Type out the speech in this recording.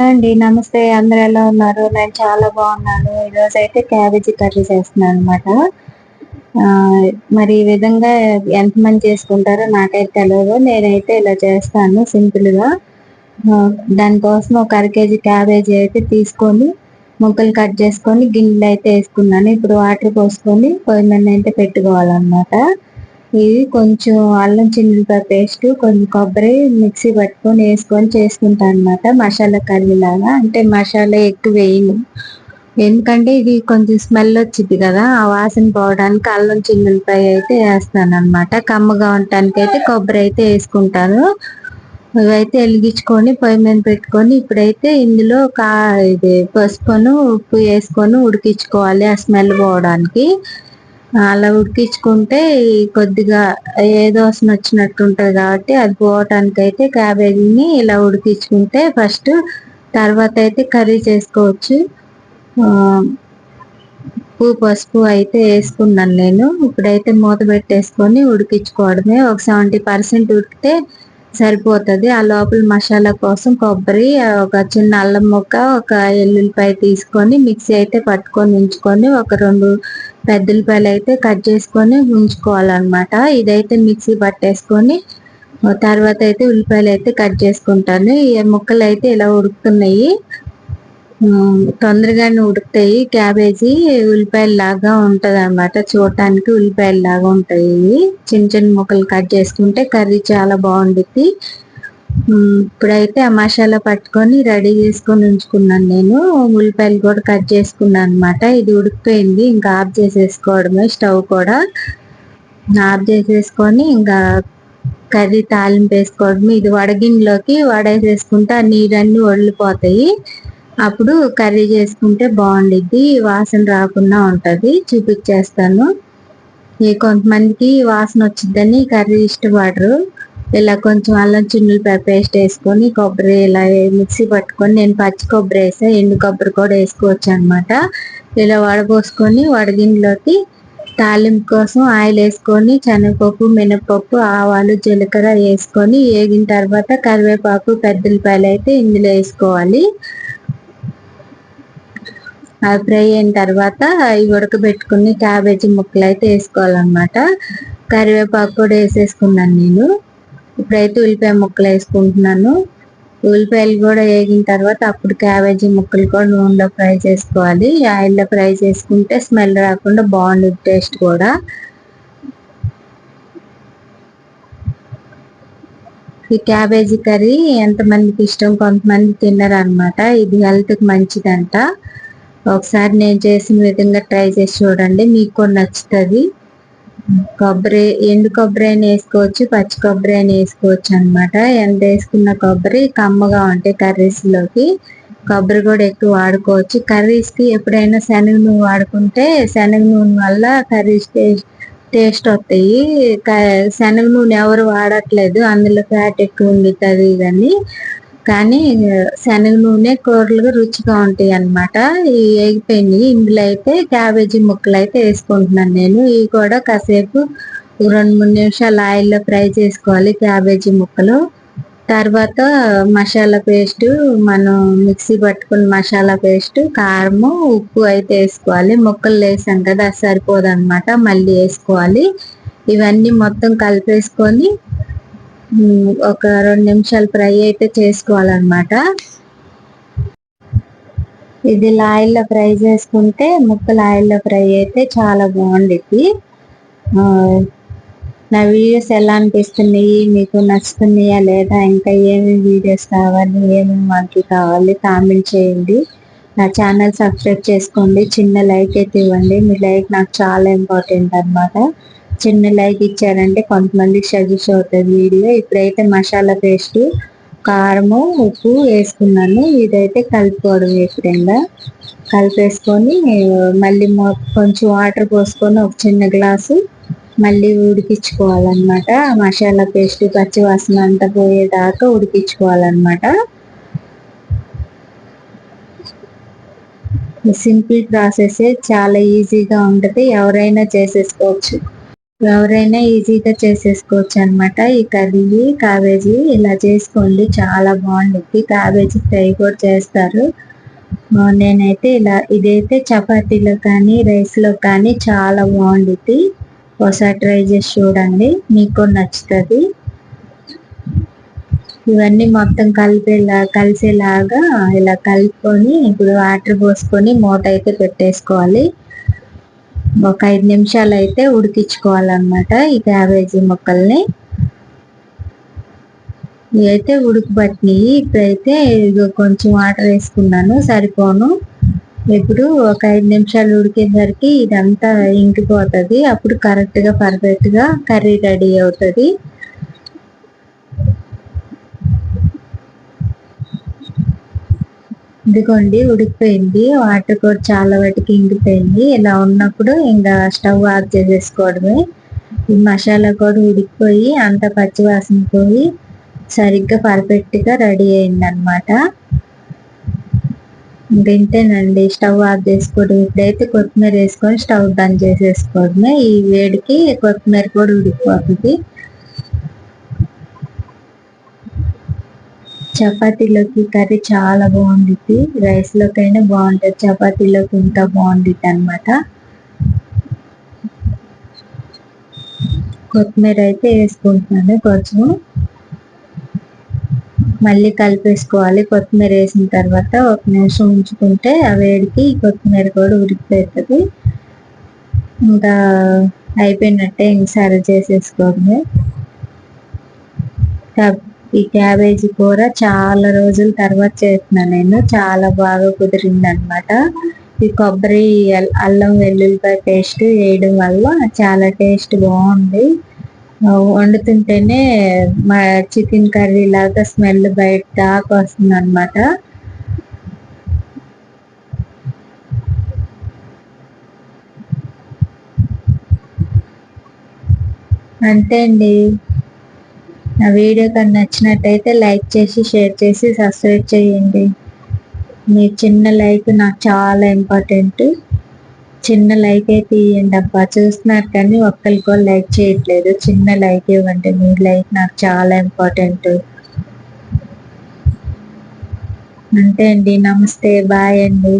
అండి నమస్తే. అందరు ఎలా ఉన్నారు? నేను చాలా బాగున్నాను. ఈరోజు అయితే క్యాబేజీ కర్రీ చేస్తున్నాను అనమాట మరి ఈ విధంగా ఎంతమంది చేసుకుంటారో నాకైతే తెలియదు నేనైతే ఇలా చేస్తాను సింపుల్గా. దానికోసం ఒక అర కేజీ క్యాబేజీ అయితే తీసుకొని ముక్కలు కట్ చేసుకొని గిన్నెలు అయితే వేసుకున్నాను. ఇప్పుడు వాటర్ పోసుకొని పొయ్యి మీద అయితే పెట్టుకోవాలన్నమాట. ఇది కొంచెం అల్లం చిల్లిపాయ పేస్ట్ కొంచెం కొబ్బరి మిక్సీ పట్టుకొని వేసుకొని చేసుకుంటాను అనమాట మసాలా కర్రీ లాగా అంటే మసాలా ఎక్కువ వేయను. ఎందుకంటే ఇది కొంచెం స్మెల్ వచ్చింది కదా. ఆ వాసన పోవడానికి అల్లం చిల్లిపాయ అయితే వేస్తాను అనమాట కమ్మగా ఉండటానికి అయితే కొబ్బరి అయితే వేసుకుంటాను. ఇవైతే వెలిగించుకొని పొయ్యి మీద పెట్టుకొని ఇప్పుడైతే ఇందులో కా ఇది పసుపును ఉప్పు వేసుకొని ఉడికించుకోవాలి ఆ స్మెల్ పోవడానికి. అలా ఉడికించుకుంటే కొద్దిగా ఏదో వచ్చినట్టు ఉంటుంది కాబట్టి అది పోవటానికి అయితే క్యాబేజీని ఇలా ఉడికించుకుంటే ఫస్ట్ తర్వాత అయితే కర్రీ చేసుకోవచ్చు. ఉప్పు పసుపు అయితే వేసుకున్నాను నేను. ఇప్పుడైతే మూత పెట్టేసుకొని ఉడికించుకోవడమే. ఒక సెవెంటీ పర్సెంట్ ఉడికితే సరిపోతుంది. ఆ లోపల మసాలా కోసం కొబ్బరి ఒక చిన్న అల్లం ముక్క ఒక ఎల్లుల్లిపాయ తీసుకొని మిక్సీ అయితే పట్టుకొని ఉంచుకొని ఒక రెండు పెద్ద ఉల్లిపాయలు అయితే కట్ చేసుకొని ఉంచుకోవాలన్నమాట. ఇదైతే మిక్సీ పట్టేసుకొని తర్వాత అయితే ఉల్లిపాయలు అయితే కట్ చేసుకుంటాను. ఈ ముక్కలు అయితే ఇలా ఉడుకుతున్నాయి. తొందరగానే ఉడుకుతాయి. క్యాబేజీ ఉల్లిపాయలు లాగా ఉంటుంది అనమాట చూడటానికి ఉల్లిపాయలు లాగా ఉంటాయి చిన్న చిన్న ముక్కలు కట్ చేసుకుంటే కర్రీ చాలా బాగుండుద్ది. ఇప్పుడైతే ఆ మసాలా పట్టుకొని రెడీ చేసుకొని ఉంచుకున్నాను నేను. ఉల్లిపాయలు కూడా కట్ చేసుకున్నాను అనమాట ఇది ఉడికిపోయింది. ఇంకా ఆఫ్ చేసేసుకోవడమే స్టవ్ కూడా ఆఫ్ చేసేసుకొని ఇంకా కర్రీ తాలింపు వేసుకోవడమే. ఇది వడగిన్నెలోకి వడేసేసుకుంటే ఆ నీరన్నీ వడిపోతాయి అప్పుడు కర్రీ చేసుకుంటే బాగుండిద్ది. వాసన రాకుండా ఉంటుంది. చూపించేస్తాను. కొంతమందికి వాసన వచ్చిద్దని కర్రీ ఇష్టపడరు. ఇలా కొంచెం అల్లం చున్నులు పేస్ట్ వేసుకొని కొబ్బరి ఇలా మిక్సీ పట్టుకొని నేను పచ్చి కొబ్బరి వేసా ఎండు కొబ్బరి కూడా వేసుకోవచ్చు అనమాట ఇలా వడపోసుకొని వడగిండిలోకి తాలింపు కోసం ఆయిల్ వేసుకొని శనగపప్పు మినపప్పు ఆవాలు జీలకర్ర వేసుకొని వేగిన తర్వాత కరివేపాకు పెద్దలపాయలు అయితే ఇందులో వేసుకోవాలి. అది ఫ్రై అయిన తర్వాత అవి ఉడకబెట్టుకుని క్యాబేజీ ముక్కలు అయితే వేసుకోవాలన్నమాట. కరివేపాకు కూడా వేసేసుకున్నాను నేను. ఇప్పుడైతే ఉల్లిపాయ ముక్కలు వేసుకుంటున్నాను. ఉల్లిపాయలు కూడా వేగిన తర్వాత అప్పుడు క్యాబేజీ ముక్కలు కూడా నూనెలో ఫ్రై చేసుకోవాలి. ఆయిల్లో ఫ్రై చేసుకుంటే స్మెల్ రాకుండా బాగుంటుంది టేస్ట్ కూడా. ఈ క్యాబేజీ కర్రీ ఎంతమందికి ఇష్టం కొంతమంది తిన్నారు అనమాట ఇది హెల్త్కి మంచిదంట. ఒకసారి నేను చేసిన విధంగా ట్రై చేసి చూడండి. మీకు కూడా నచ్చుతుంది. కొబ్బరి ఎండు కొబ్బరి అయినా వేసుకోవచ్చు పచ్చి కొబ్బరి అయినా వేసుకోవచ్చు అనమాట ఎంత వేసుకున్న కొబ్బరి కమ్మగా ఉంటాయి కర్రీస్లోకి. కొబ్బరి కూడా ఎక్కువ వాడుకోవచ్చు. కర్రీస్కి ఎప్పుడైనా శనగ నూనె వాడుకుంటే శనగ నూనె వల్ల కర్రీస్ టేస్ట్ టేస్ట్ వస్తాయి. శనగ నూనె ఎవరు వాడట్లేదు అందులో ఫ్యాట్ ఎక్కువ ఉండుతుంది కానీ కానీ శనగ నూనె కూరలు రుచిగా ఉంటాయి అనమాట ఇవి వేగిపోయినాయి ఇందులో అయితే క్యాబేజీ ముక్కలు అయితే వేసుకుంటున్నాను నేను. ఇవి కూడా కాసేపు రెండు మూడు నిమిషాలు ఆయిల్లో ఫ్రై చేసుకోవాలి క్యాబేజీ ముక్కలు. తర్వాత మసాలా పేస్ట్ మనం మిక్సీ పట్టుకున్న మసాలా పేస్ట్ కారము ఉప్పు అయితే వేసుకోవాలి. ముక్కలు వేసాం కదా అది సరిపోదు అనమాట మళ్ళీ వేసుకోవాలి. ఇవన్నీ మొత్తం కలిపేసుకొని ఒక రెండు నిమిషాలు ఫ్రై అయితే చేసుకోవాలన్నమాట. ఇది ఆయిల్లో ఫ్రై చేసుకుంటే ముక్కలు ఆయిల్లో ఫ్రై అయితే చాలా బాగుండిద్ది. నా వీడియోస్ ఎలా అనిపిస్తున్నాయి? మీకు నచ్చుతున్నాయా లేదా? ఇంకా ఏమేమి వీడియోస్ కావాలి? ఏమేమి మాకు కావాలి? కామెంట్ చేయండి. నా ఛానల్ సబ్స్క్రైబ్ చేసుకోండి. చిన్న లైక్ అయితే ఇవ్వండి. మీ లైక్ నాకు చాలా ఇంపార్టెంట్ అనమాట చిన్న లైక్ ఇచ్చారంటే కొంతమందికి సజెస్ట్ అవుతుంది వీడియో. ఇప్పుడైతే మసాలా పేస్ట్ కారము ఉప్పు వేసుకున్నాను. ఇదైతే కలుపుకోవడం ఎప్పుడైనా కలిపేసుకొని మళ్ళీ కొంచెం వాటర్ పోసుకొని ఒక చిన్న గ్లాసు మళ్ళీ ఉడికించుకోవాలన్నమాట. మసాలా పేస్ట్ పచ్చివాసన అంతా పోయేదాకా ఉడికించుకోవాలన్నమాట. సింపుల్ ప్రాసెస్ చాలా ఈజీగా ఉంటుంది. ఎవరైనా చేసేసుకోవచ్చు. ఎవరైనా ఈజీగా చేసేసుకోవచ్చు అనమాట ఈ కర్రీ క్యాబేజీ ఇలా చేసుకోండి. చాలా బాగుంటుంది. క్యాబేజీ ఫ్రై కూడా చేస్తారు. నేనైతే ఇలా ఇదైతే చపాతీలో కానీ రైస్లో కానీ చాలా బాగుంటుంది. ఒకసారి ట్రై చేసి చూడండి. మీకు నచ్చుతుంది. ఇవన్నీ మొత్తం కలిపేలా కలిసేలాగా ఇలా కలుపుకొని ఇప్పుడు వాటర్ పోసుకొని మూట అయితే పెట్టేసుకోవాలి. ఒక ఐదు నిమిషాలు అయితే ఉడికించుకోవాలన్నమాట ఈ క్యాబేజీ ముక్కల్ని. ఇవైతే ఉడకబట్టినాయి. ఇప్పుడైతే ఇదిగో కొంచెం వాటర్ వేసుకున్నాను సరిపోను. ఇప్పుడు ఒక ఐదు నిమిషాలు ఉడికేసరికి ఇదంతా ఇంకిపోతుంది. అప్పుడు కరెక్ట్గా పర్ఫెక్ట్గా కర్రీ రెడీ అవుతుంది. ఇదిగోండి ఉడికిపోయింది. వాటర్ కూడా చాలా వాటికి ఇంగిపోయింది ఇలా ఉన్నప్పుడు ఇంకా స్టవ్ ఆఫ్ చేసేసుకోవడమే. ఈ మసాలా కూడా ఉడికిపోయి అంత పచ్చివాసన పోయి సరిగ్గా పర్ఫెక్ట్గా రెడీ అయింది అనమాట ఇంతేనండి స్టవ్ ఆఫ్ చేసుకోవడం. ఇప్పుడైతే కొత్తిమీర వేసుకొని స్టవ్ బంద్ చేసేసుకోవడమే. ఈ వేడికి కొత్తిమీర కూడా ఉడికిపోతుంది. చపాతీలోకి కర్రీ చాలా బాగుండిద్ది. రైస్ లోకైనా బాగుంటుంది. చపాతీలోకి ఇంకా బాగుండిద్ది అనమాట కొత్తిమీర అయితే వేసుకుంటున్నాను కొంచెం. మళ్ళీ కలిపేసుకోవాలి. కొత్తిమీర వేసిన తర్వాత ఒక నిమిషం ఉంచుకుంటే ఆ వేడికి కొత్తిమీర కూడా ఉడికిపోతుంది ఇంకా అయిపోయినట్టే ఇంక సర్వ్ చేసేసుకోవడమే. ఈ క్యాబేజీ కూర చాలా రోజుల తర్వాత చేస్తున్నాను నేను. చాలా బాగా కుదిరింది అనమాట ఈ కొబ్బరి అల్లం వెల్లుల్లిపాయ పేస్ట్ వేయడం వల్ల చాలా టేస్ట్ బాగుంది. వండుతుంటేనే మా చికెన్ కర్రీ లాగా స్మెల్ బయట దాకా వస్తుంది అనమాట అంతే అండి. నా వీడియో కానీ నచ్చినట్టయితే లైక్ చేసి షేర్ చేసి సబ్స్క్రైబ్ చేయండి. మీ చిన్న లైక్ నాకు చాలా ఇంపార్టెంట్. చిన్న లైక్ అయితే ఇవ్వండి అబ్బా. చూస్తున్నారు కానీ ఒక్కరికి కూడా లైక్ చేయట్లేదు. చిన్న లైక్ ఇవ్వండి. మీ లైక్ నాకు చాలా ఇంపార్టెంట్. అంతే అండి. నమస్తే. బాయ్ అండి.